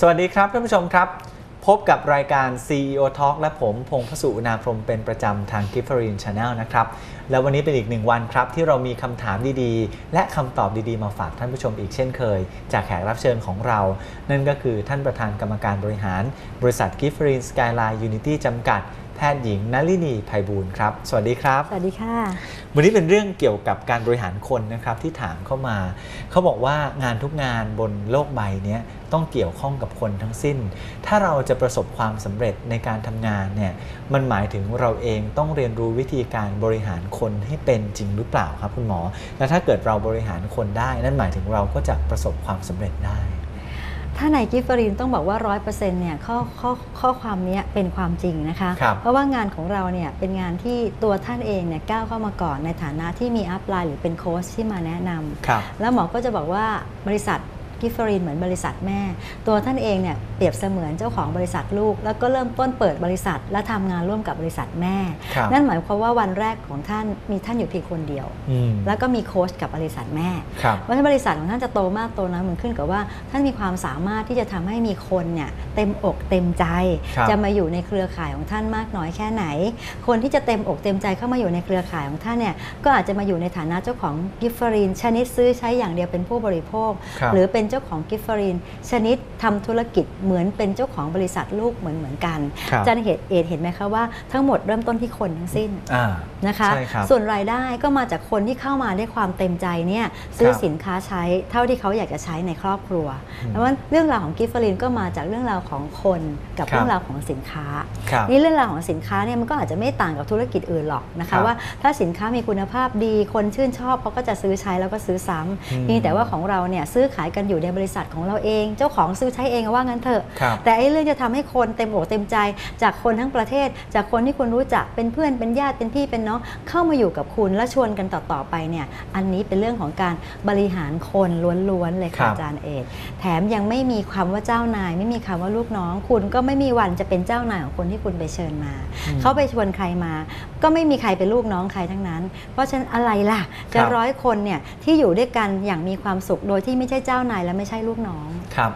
สวัสดีครับท่านผู้ชมครับ พบกับรายการ CEO Talk และผมพงษ์พสุอุณาพรมเป็นประจำทาง g i f f e r i n Channel นะครับ แล้ววันนี้เป็นอีกหนึ่งวันครับ ที่เรามีคำถามดีๆ และคำตอบดีๆ มาฝากท่านผู้ชมอีกเช่นเคย จากแขกรับเชิญของเรา นั่นก็คือท่านประธานกรรมการบริหาร บริษัท g i f f e r i n Skyline Unity จำกัด แพทย์หญิงนลินีไพบูลย์ครับ สวัสดีครับ สวัสดีค่ะ วันนี้เป็นเรื่องเกี่ยวกับการบริหารคนนะครับที่ถามเข้ามา เขาบอกว่างานทุกงานบนโลกใบเนี้ยต้องเกี่ยวข้องกับคนทั้งสิ้น ถ้าเราจะประสบความสำเร็จในการทำงานเนี่ย มันหมายถึงเราเองต้องเรียนรู้วิธีการบริหารคนให้เป็นจริงหรือเปล่าครับคุณหมอ และถ้าเกิดเราบริหารคนได้ นั่นหมายถึงเราก็จะประสบความสำเร็จได้ ถ้าในกิฟเฟอรีนต้องบอกว่า 100%เนี่ยข้อข้อข้อความเนี้ยเป็นความจริงนะคะ ครับเพราะว่างานของเราเนี่ยเป็นงานที่ตัวท่านเองเนี่ยก้าวเข้ามาก่อนในฐานะที่มีอัพไลน์หรือเป็นโค้ชที่มาแนะนำครับแล้วหมอก็จะบอกว่าบริษัท กิฟเฟอรีนเหมือนบริษัทแม่ ตัวท่านเองเนี่ยเปรียบเสมือนเจ้าของบริษัทลูก แล้วก็เริ่มต้นเปิดบริษัท และทำงานร่วมกับบริษัทแม่ครับนั่นหมายความว่าวันแรกของท่านมีท่านอยู่เพียงคนเดียวอืมแล้วก็มีโค้ชกับบริษัทแม่ครับเพราะฉะนั้นบริษัทของท่านจะโตมากโตน้อยมันขึ้นกับว่า ท่านมีความสามารถที่จะทำให้มีคนเนี่ยเต็มอกเต็มใจครับจะมาอยู่ในเครือข่ายของท่านมากน้อยแค่ไหน คนที่จะเต็มอกเต็มใจเข้ามาอยู่ในเครือข่ายของท่านเนี่ยก็อาจจะมาอยู่ในฐานะเจ้าของกิฟเฟอรีนชนิดซื้อใช้อย่างเดียวเป็นผู้บริโภคครับหรือเป็นเจ้าของกิฟเฟอรีนชนิดทำธุรกิจเหมือนเป็นเจ้าของบริษัทลูกเหมือนเหมือนกันครับอาจารย์เห็นเอดเห็นไหมคะว่าทั้งหมดเริ่มต้นที่คนทั้งสิ้นอ่านะคะใช่ครับส่วนรายได้ก็มาจากคนที่เข้ามาด้วยความเต็มใจเนี่ยซื้อครับสินค้าใช้เท่าที่เขาอยากจะใช้ในครอบครัวอืมแล้วว่าเรื่องราวของกิฟต์ฟลินก็มาจากเรื่องราวของคนกับครับเรื่องราวของสินค้าครับนี่เรื่องราวของสินค้าเนี่ยมันก็อาจจะไม่ต่างกับธุรกิจอื่นหรอกนะครัคะบว่าถ้าสินค้ามีคุณภาพดีคนชื่นชอบเขาก็จะซื้อใช้แล้วก็ซื้อซ้ำอืมเพียงแต่ว่าของเราเนี่ยซื้อขายกันอยู่ในบริษัทของเราเอง เจ้าของซื้อใช้เองว่างั้นเถอะครับแต่ไอ้เรื่องจะทำให้คนเต็มอกเต็มใจ จากคนทั้งประเทศ จากคนที่คุณรู้จักเป็นเพื่อนเป็นญาติเป็นพี่เป็นน้องเข้ามาอยู่กับคุณและชวนกันต่อๆไปเนี่ยอันนี้เป็นเรื่องของการบริหารคนล้วนๆเลยครัค่ะบอาจารย์เอกแถมยังไม่มีคำว่าเจ้านาย ไม่มีคำว่าลูกน้อง คุณก็ไม่มีวันจะเป็นเจ้านายของคนที่คุณไปเชิญมาอืมเขาไปชวนใครมา ก็ไม่มีใครเป็นลูกน้องใครทั้งนั้น เพราะฉะนั้นอะไรล่ะจะครับร้อยคนเนี่ยที่อยู่ด้วยกันอย่างมีความสุขโดยที่ไม่ใช่เจ้านายและไม่ใช่ลูกน้อง ครับ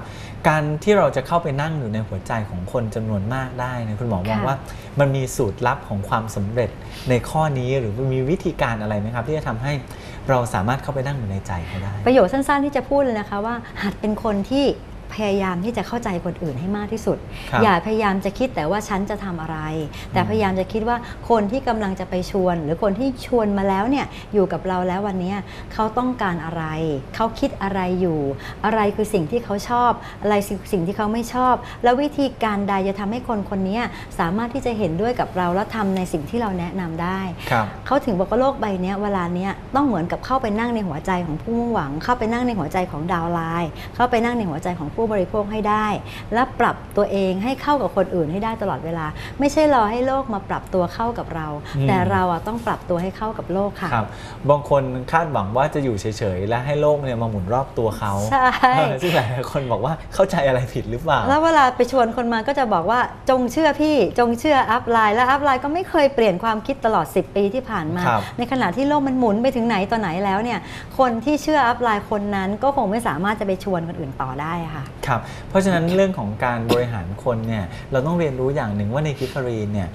การที่เราจะเข้าไปนั่งอยู่ในหัวใจของคนจำนวนมากได้เนยคุณหมอมองค่ะว่า มันมีสูตรลับของความสำเร็จในข้อนี้หรือมันมีวิธีการอะไรไหมครับ ที่จะทำให้เราสามารถเข้าไปนั่งอยู่ในใจเขาได้ ประโยชน์สั้นๆที่จะพูดเลยนะคะว่าหัดเป็นคนที่ พยายามที่จะเข้าใจคนอื่นให้มากที่สุดครับอย่าพยายามจะคิดแต่ว่าฉันจะทำอะไร แต่อืมพยายามจะคิดว่าคนที่กำลังจะไปชวน หรือคนที่ชวนมาแล้วเนี่ยอยู่กับเราแล้ววันเนี้ยเขาต้องการอะไร เขาคิดอะไรอยู่ อะไรคือสิ่งที่เขาชอบ อะไรสิ่งสิ่งที่เขาไม่ชอบ แล้ววิธีการใดจะทำให้คนคนนี้สามารถที่จะเห็นด้วยกับเราและทำในสิ่งที่เราแนะนำได้ครับเขาถึงบอกว่าโลกใบเนี้ยเวลาเนี้ยต้องเหมือนกับเข้าไปนั่งในหัวใจของผู้มุ่งหวัง เข้าไปนั่งในหัวใจของดาวน์ไลน์เข้าไปนั่งในหัวใจของผู้บริโภคให้ได้ และปรับตัวเองให้เข้ากับคนอื่นให้ได้ตลอดเวลา ไม่ใช่รอให้โลกมาปรับตัวเข้ากับเราอืมแต่เราอะต้องปรับตัวให้เข้ากับโลกค่ะครับบางคนคาดหวังว่าจะอยู่เฉยๆ และให้โลกเนี่ยมาหมุนรอบตัวเขาใช่เออซึ่งหลายๆคนบอกว่าเข้าใจอะไรผิดหรือเปล่า แล้วเวลาไปชวนคนมาก็จะบอกว่าจงเชื่อพี่จงเชื่ออัพไลน์และอัพไลน์ก็ไม่เคยเปลี่ยนความคิดตลอด 10 ปีที่ผ่านมาครับในขณะที่โลกมันหมุนไปถึงไหนต่อไหนแล้วเนี่ยคนที่เชื่ออัพไลน์คนนั้นก็คงไม่สามารถจะไปชวนคนอื่นต่อได้อะค่ะครับเพราะฉะนั้นเรื่องของการบริหารคนเนี่ยเราต้องเรียนรู้อย่างหนึ่งว่าในกิฟฟรีนเนี่ย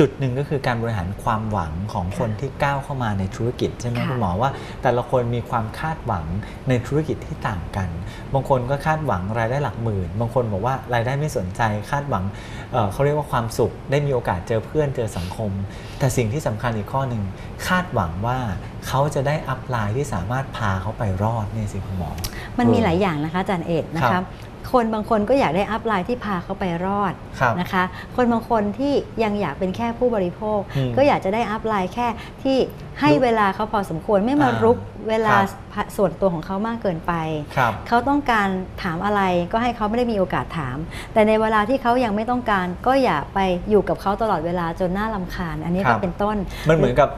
จุดหนึ่งก็คือการบริหารความหวังของคนที่ก้าวเข้ามาในธุรกิจใช่ไหมค่ะคุณหมอว่า แต่ละคนมีความคาดหวังในธุรกิจที่ต่างกัน บางคนก็คาดหวังรายได้หลักหมื่น บางคนบอกว่ารายได้ไม่สนใจคาดหวังเอ่อเขาเรียกว่าความสุข ได้มีโอกาสเจอเพื่อนเจอสังคม แต่สิ่งที่สำคัญอีกข้อหนึ่งคาดหวังว่าเขาจะได้อัพไลน์ที่สามารถพาเขาไปรอดเนี่ยสิคุณหมอ มันมีเออหลายอย่างนะคะอาจารย์เอกนะครัคะบ คนบางคนก็อยากได้อัพไลน์ที่พาเขาไปรอดครับนะคะ คนบางคนที่ยังอยากเป็นแค่ผู้บริโภคอืมก็อยากจะได้อัพไลน์แค่ที่ให้ลุกเวลาเขาพอสมควรไม่มาอ่ารุกเวลาครับส่วนตัวของเขามากเกินไปครับเขาต้องการถามอะไรก็ให้เขาไม่ได้มีโอกาสถาม แต่ในเวลาที่เขายังไม่ต้องการ ก็อย่าไปอยู่กับเขาตลอดเวลาจนน่าลำคาญ อันนี้ครัก็บเป็นต้น มันเหมือนกับ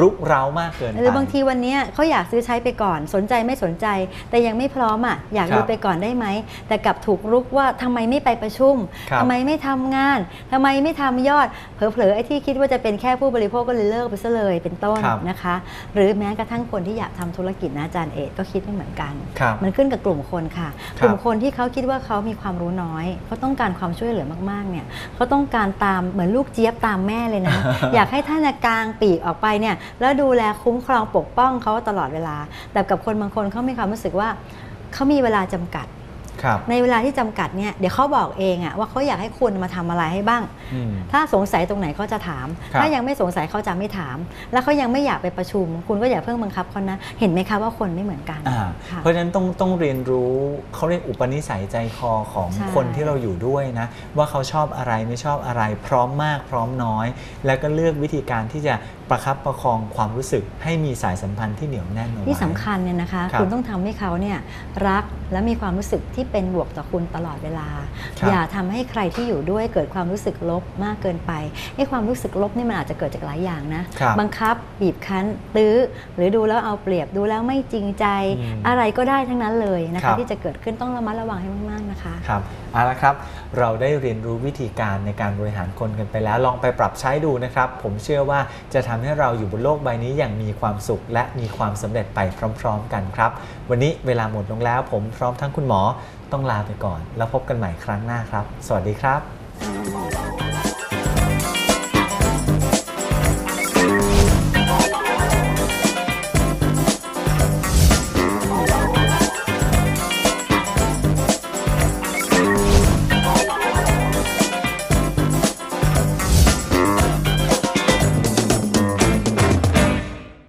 รุกเร้ามากเกินไปหรือบางทีวันเนี้ยเขาอยากซื้อใช้ไปก่อนสนใจไม่สนใจ แต่ยังไม่พร้อมอะอยากครับดูไปก่อนได้ไหม แต่กลับถูกรุกว่าทำไมไม่ไปประชุมครับทำไมไม่ทำงานทำไมไม่ทำยอดเผลอๆไอ้ที่คิดว่าจะเป็นแค่ผู้บริโภคก็เลยเลิกไปซะเลยเป็นต้นครับนะคะ หรือแม้กระทั่งคนที่อยากทำธุรกิจนะอาจารย์เอกก็คิดไม่เหมือนกันครับมันขึ้นกับกลุ่มคนค่ะครับกลุ่มคนที่เขาคิดว่าเขามีความรู้น้อยเขาต้องการความช่วยเหลือมากๆเนี่ยเขาต้องการตามเหมือนลูกเจี๊ยบตามแม่เลยนะอยากให้ท่านน่ะกางปีกออกไปเนี่ยแล้วดูแลคุ้มครองปกป้องเขาตลอดเวลา แต่กับคนบางคนเขามีความรู้สึกว่าเขามีเวลาจำกัด ในเวลาที่จำกัดเนี่ยเดี๋ยวเขาบอกเองอะว่าเขาอยากให้คุณมาทำอะไรให้บ้างอืมถ้าสงสัยตรงไหนเขาจะถามครับถ้ายังไม่สงสัยเขาจะไม่ถาม แล้วเขายังไม่อยากไปประชุม คุณก็อย่าเพิ่งบังคับเขานะเห็นไหมคะว่าคนไม่เหมือนกันอ่าค่ะเพราะฉะนั้นต้องต้องเรียนรู้เขาเรียกอุปนิสัยใจคอของใช่คนที่เราอยู่ด้วยนะ ว่าเขาชอบอะไรไม่ชอบอะไร พร้อมมากพร้อมน้อย แล้วก็เลือกวิธีการที่จะประคับประคองความรู้สึกให้มีสายสัมพันธ์ที่เหนียวแน่นเอาไว้ที่สำคัญเนี่ยนะคะครับคุณต้องทำให้เขาเนี่ยรักและมีความรู้สึกที่เป็นบวกต่อคุณตลอดเวลาครับอย่าทำให้ใครที่อยู่ด้วยเกิดความรู้สึกลบมากเกินไปไอ้ความรู้สึกลบนี่มันอาจจะเกิดจากหลายอย่างนะครับบังคับบีบคั้นตื้อ หรือดูแล้วเอาเปรียบดูแล้วไม่จริงใจอืมอะไรก็ได้ทั้งนั้นเลยนะครัคะบที่จะเกิดขึ้นต้องระมัดระวังให้มากๆนะคะครับเอาละครับ เราได้เรียนรู้วิธีการในการบริหารคนกันไปแล้ว ลองไปปรับใช้ดูนะครับ ผมเชื่อว่าจะทำให้เราอยู่บนโลกใบนี้อย่างมีความสุข และมีความสำเร็จไปพร้อม ๆ กันครับ วันนี้เวลาหมดลงแล้ว ผมพร้อมทั้งคุณหมอต้องลาไปก่อน แล้วพบกันใหม่ครั้งหน้าครับ สวัสดีครับ